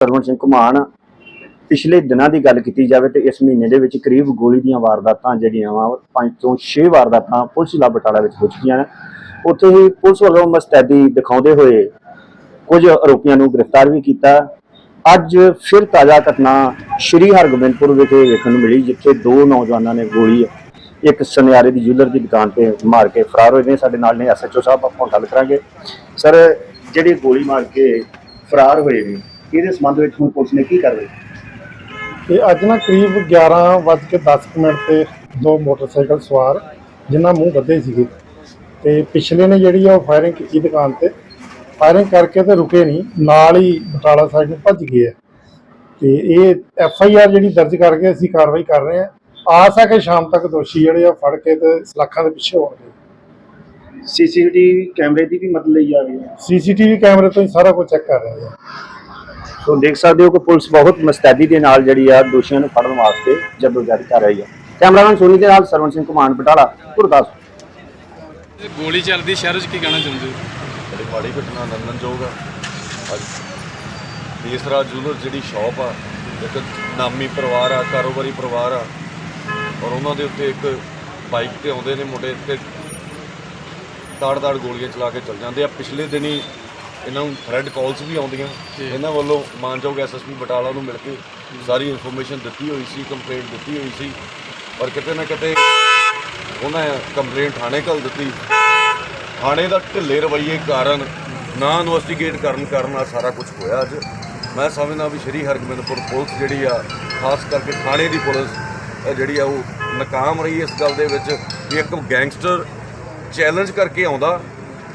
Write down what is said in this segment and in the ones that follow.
ਸਰਵਣ ਸਿੰਘ ਘੁਮਾਣ ਪਿਛਲੇ ਦਿਨਾਂ ਦੀ ਗੱਲ ਕੀਤੀ ਜਾਵੇ ਤੇ ਇਸ ਮਹੀਨੇ ਦੇ ਵਿੱਚ ਕਰੀਬ ਗੋਲੀ ਦੀਆਂ ਵਾਰਦਾਤਾਂ ਜਿਹੜੀਆਂ ਵਾ, ਪੰਜ ਤੋਂ 6 ਵਾਰਦਾਤਾਂ ਪੁਲਿਸ ਲਾ ਬਟਾਲਾ ਵਿੱਚ ਹੋ ਚੁੱਕੀਆਂ ਨੇ। ਉੱਥੇ ਹੀ ਪੁਲਿਸ ਵੱਲੋਂ ਮਸਤੈਦੀ ਦਿਖਾਉਂਦੇ ਹੋਏ ਕੁਝ ਆਰੋਪੀਆਂ ਨੂੰ ਗ੍ਰਿਫਤਾਰ ਵੀ ਕੀਤਾ। ਅੱਜ ਫਿਰ ਤਾਜ਼ਾ ਘਟਨਾ ਸ਼੍ਰੀ ਹਰਗੋਬਿੰਦਪੁਰ ਵਿਖੇ ਵੇਖਣ ਨੂੰ ਮਿਲੀ, ਜਿੱਥੇ ਦੋ ਨੌਜਵਾਨਾਂ ਨੇ ਗੋਲੀ, ਇੱਕ ਸੁਨਿਆਰੇ ਦੀ ਜੁਲਰ ਦੀ ਦੁਕਾਨ ਤੇ ਮਾਰ ਕੇ ਫਰਾਰ ਹੋਏ ਨੇ। ਸਾਡੇ ਨਾਲ ਨੇ ਐਸਐਚਓ ਸਾਹਿਬ, ਆਪਾਂ ਗੱਲ ਕਰਾਂਗੇ। ਸਰ, ਜਿਹੜੀ ਗੋਲੀ ਮਾਰ ਕੇ ਫਰਾਰ ਹੋਏ ਨੇ ਇਹਦੇ ਸੰਬੰਧ ਵਿੱਚ ਹੁਣ ਪੁਲਿਸ ਨੇ ਕੀ ਕਾਰਵਾਈ ਤੇ ਅੱਜ ਨਾ ਕਰੀਬ 11:10 ਮਿੰਟ ਤੇ ਦੋ ਮੋਟਰਸਾਈਕਲ ਸਵਾਰ ਜਿਨ੍ਹਾਂ ਮੂੰਹ ਬੱਧੇ ਸੀਗੇ। ਤੇ ਪਿਛਲੇ ਨੇ ਜਿਹੜੀ ਆ ਉਹ ਫਾਇਰਿੰਗ ਕੀਤੀ ਦੁਕਾਨ ਤੇ। ਫਾਇਰਿੰਗ ਕਰਕੇ ਤੇ ਰੁਕੇ ਨਹੀਂ ਨਾਲ ਹੀ ਬਟਾਲਾ ਸਾਈਡ ਨੂੰ ਭੱਜ ਗਏ ਆ। ਤੇ ਇਹ ਐਫ ਆਈ ਆਰ ਜਿਹੜੀ ਦਰਜ ਕਰਕੇ ਅਸੀਂ ਕਾਰਵਾਈ ਕਰ ਰਹੇ ਆ। ਆਸ ਆ ਕਿ ਸ਼ਾਮ ਤੱਕ ਦੋਸ਼ੀ ਜਿਹੜੇ ਆ ਫੜ ਕੇ ਤੇ ਸਲਾਖਾਂ ਦੇ ਪਿੱਛੇ ਹੋਣਗੇ। ਸੀਸੀਟੀਵੀ ਕੈਮਰੇ ਦੀ ਵੀ ਮਦਦ ਲਈ ਜਾ ਰਹੀ ਹੈ। ਸੀਸੀਟੀਵੀ ਕੈਮਰੇ ਤੋਂ ਹੀ ਸਾਰਾ ਕੁਝ ਚੈੱਕ ਕਰ ਰਹੇ ਆ। ਸੋ ਦੇਖ ਸਕਦੇ ਹੋ ਕਿ ਪੁਲਿਸ ਬਹੁਤ ਮਸਤੈਦੀ ਦੇ ਨਾਲ ਜਿਹੜੀ ਆ ਦੋਸ਼ੀਆਂ ਨੂੰ ਫੜਨ ਵਾਸਤੇ ਜਦੋਜਹਿਦ ਕਰ ਰਹੀ ਹੈ ਕੈਮਰਾਮੈਨ ਸੋਨੀ ਦੇ ਨਾਲ ਸਰਵਨ ਸਿੰਘ ਕੁਮਾਨ ਬਟਾਲਾ ਗੁਰਦਾਸਪੁਰ। ਇਹ ਗੋਲੀ ਚੱਲਦੀ ਸ਼ਹਿਰ 'ਚ ਕੀ ਕਹਿਣਾ ਚਾਹੁੰਦੇ ਹੋ? ਬੜੀ ਮਾੜੀ ਘਟਨਾ ਨੰਦਨਯੋਗ ਆ। ਅੱਜ ਤੀਸਰਾ ਜੂਲਰ ਜਿਹੜੀ ਸ਼ਾਪ ਆ ਇੱਕ ਨਾਮੀ ਪਰਿਵਾਰ ਆ ਕਾਰੋਬਾਰੀ ਪਰਿਵਾਰ ਆ ਔਰ ਉਹਨਾਂ ਦੇ ਉੱਤੇ ਇੱਕ ਬਾਈਕ ਤੇ ਆਉਂਦੇ ਨੇ ਮੁੰਡੇ ਤੇ ਤਾੜ-ਤਾੜ ਗੋਲੀਆਂ ਚਲਾ ਕੇ ਚੱਲ ਜਾਂਦੇ ਆ। ਪਿਛਲੇ ਦਿਨੀ ਇਹਨਾਂ ਨੂੰ ਥ੍ਰੈਡ ਕਾਲਸ ਵੀ ਆਉਂਦੀਆਂ। ਇਹਨਾਂ ਵੱਲੋਂ ਮਾਨਯੋਗ ਐਸਐਸਪੀ ਬਟਾਲਾ ਨੂੰ ਮਿਲ ਕੇ ਸਾਰੀ ਇਨਫੋਰਮੇਸ਼ਨ ਦਿੱਤੀ ਹੋਈ ਸੀ ਕੰਪਲੇਂਟ ਦਿੱਤੀ ਹੋਈ ਸੀ। ਔਰ ਕਿਤੇ ਨਾ ਕਿਤੇ ਉਹਨਾਂ ਕੰਪਲੇਂਟ ਥਾਣੇ ਘੱਲ ਦਿੱਤੀ। ਥਾਣੇ ਦਾ ਢਿੱਲੇ ਰਵੱਈਏ ਕਾਰਨ ਨਾ ਇਨਵੈਸਟੀਗੇਟ ਕਰਨ ਕਾਰਨ ਆ ਸਾਰਾ ਕੁਝ ਹੋਇਆ ਅੱਜ। ਮੈਂ ਸਮਝਦਾ ਵੀ ਸ਼੍ਰੀ ਹਰਗੋਬਿੰਦਪੁਰ ਪੁਲਿਸ ਜਿਹੜੀ ਆ ਖਾਸ ਕਰਕੇ ਥਾਣੇ ਦੀ ਪੁਲਿਸ ਜਿਹੜੀ ਆ ਉਹ ਨਾਕਾਮ ਰਹੀ ਇਸ ਗੱਲ ਦੇ ਵਿੱਚ ਵੀ ਇੱਕ ਗੈਂਗਸਟਰ ਚੈਲੰਜ ਕਰਕੇ ਆਉਂਦਾ।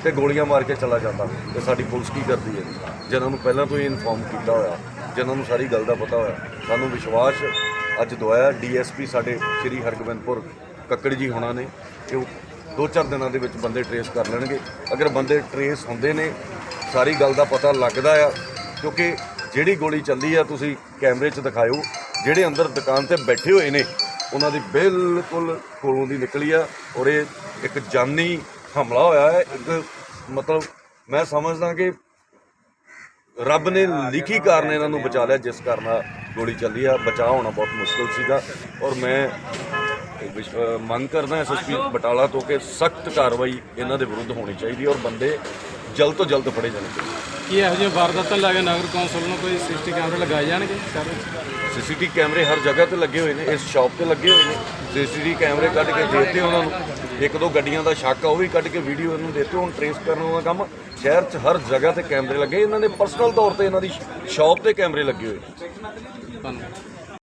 ਤੇ ਗੋਲੀਆਂ ਮਾਰ ਕੇ ਚਲਾ ਜਾਂਦਾ ਤੇ ਸਾਡੀ ਪੁਲਿਸ ਕੀ ਕਰਦੀ ਹੈ? ਜਿਨ੍ਹਾਂ ਨੂੰ ਪਹਿਲਾਂ ਤੋਂ ਹੀ ਇਨਫੋਰਮ ਕੀਤਾ ਹੋਇਆ ਜਿਨ੍ਹਾਂ ਨੂੰ ਸਾਰੀ ਗੱਲ ਦਾ ਪਤਾ ਹੋਇਆ, ਸਾਨੂੰ ਵਿਸ਼ਵਾਸ ਅੱਜ ਦਵਾਇਆ ਡੀਐਸਪੀ ਸਾਡੇ ਸ਼੍ਰੀ ਹਰਗੋਬਿੰਦਪੁਰ ਕੱਕੜ ਜੀ ਹੋਣਾ ਨੇ ਕਿ ਉਹ ਦੋ ਚਾਰ ਦਿਨਾਂ ਦੇ ਵਿੱਚ ਬੰਦੇ ਟਰੇਸ ਕਰ ਲੈਣਗੇ। ਅਗਰ ਬੰਦੇ ਟਰੇਸ ਹੁੰਦੇ ਨੇ, ਸਾਰੀ ਗੱਲ ਦਾ ਪਤਾ ਲੱਗਦਾ ਆ, ਕਿਉਂਕਿ ਜਿਹੜੀ ਗੋਲੀ ਚੱਲੀ ਆ ਤੁਸੀਂ ਕੈਮਰੇ 'ਚ ਦਿਖਾਇਓ, ਜਿਹੜੇ ਅੰਦਰ ਦੁਕਾਨ ਤੇ ਬੈਠੇ ਹੋਏ ਨੇ, ਉਹਨਾਂ ਦੀ ਬਿਲਕੁਲ ਕੋਲੋਂ ਦੀ ਨਿਕਲੀ ਆ ਔਰ ਇਹ ਇੱਕ ਜਾਨੀ ਹਮਲਾ ਹੋਇਆ ਹੈ ਇੱਕ ਮਤਲਬ ਮੈਂ ਸਮਝਦਾ ਕਿ ਰੱਬ ਨੇ ਲਿਖੀ ਕਾਰਨ ਇਹਨਾਂ ਨੂੰ ਬਚਾ ਲਿਆ ਜਿਸ ਕਾਰਨ ਗੋਲੀ ਚੱਲੀ ਆ ਬਚਾਅ ਹੋਣਾ ਬਹੁਤ ਮੁਸ਼ਕਲ ਸੀਗਾ। ਔਰ ਮੈਂ ਮੰਗ ਕਰਦਾ ਐਸਐਸਪੀ ਬਟਾਲਾ ਤੋਂ ਕਿ ਸਖਤ ਕਾਰਵਾਈ ਇਹਨਾਂ ਦੇ ਵਿਰੁੱਧ ਹੋਣੀ ਚਾਹੀਦੀ ਔਰ ਬੰਦੇ ਜਲਦ ਤੋਂ ਜਲਦ ਫੜੇ ਜਾਣੇ ਚਾਹੀਦੇ ਕੀ ਇਹੋ ਜਿਹੀਆਂ ਵਾਰਦਾਤਾਂ ਲੈ ਕੇ ਨਗਰ ਕੌਂਸਲ ਨੂੰ ਕੋਈ ਸਿਸਟੀ ਕੈਮਰੇ ਲਗਾਏ ਜਾਣਗੇ ਵਿੱਚ ਸੀਸੀਟੀ ਕੈਮਰੇ ਹਰ ਜਗ੍ਹਾ ਤੇ ਲੱਗੇ ਹੋਏ ਨੇ ਇਸ ਸ਼ਾਪ ਤੇ ਲੱਗੇ ਹੋਏ ਨੇ। ਸੀਸੀਟੀ ਕੈਮਰੇ ਕੱਢ ਕੇ ਦੇਤੇ ਉਹਨਾਂ ਨੂੰ। ਇੱਕ ਦੋ ਗੱਡੀਆਂ ਦਾ ਸ਼ੱਕ ਆ, ਉਹ ਵੀ ਕੱਢ ਕੇ ਵੀਡੀਓ ਇਹਨੂੰ ਦੇਤੇ, ਹੁਣ ਟਰੇਸ ਕਰਨ ਦਾ ਕੰਮ ਸ਼ਹਿਰ 'ਚ ਹਰ ਜਗ੍ਹਾ ਤੇ ਕੈਮਰੇ ਲੱਗੇ, ਇਹਨਾਂ ਦੇ ਪਰਸਨਲ ਤੌਰ ਤੇ ਇਹਨਾਂ ਦੀ ਸ਼ਾਪ ਤੇ ਕੈਮਰੇ ਲੱਗੇ ਹੋਏ ਧੰਨਵਾਦ।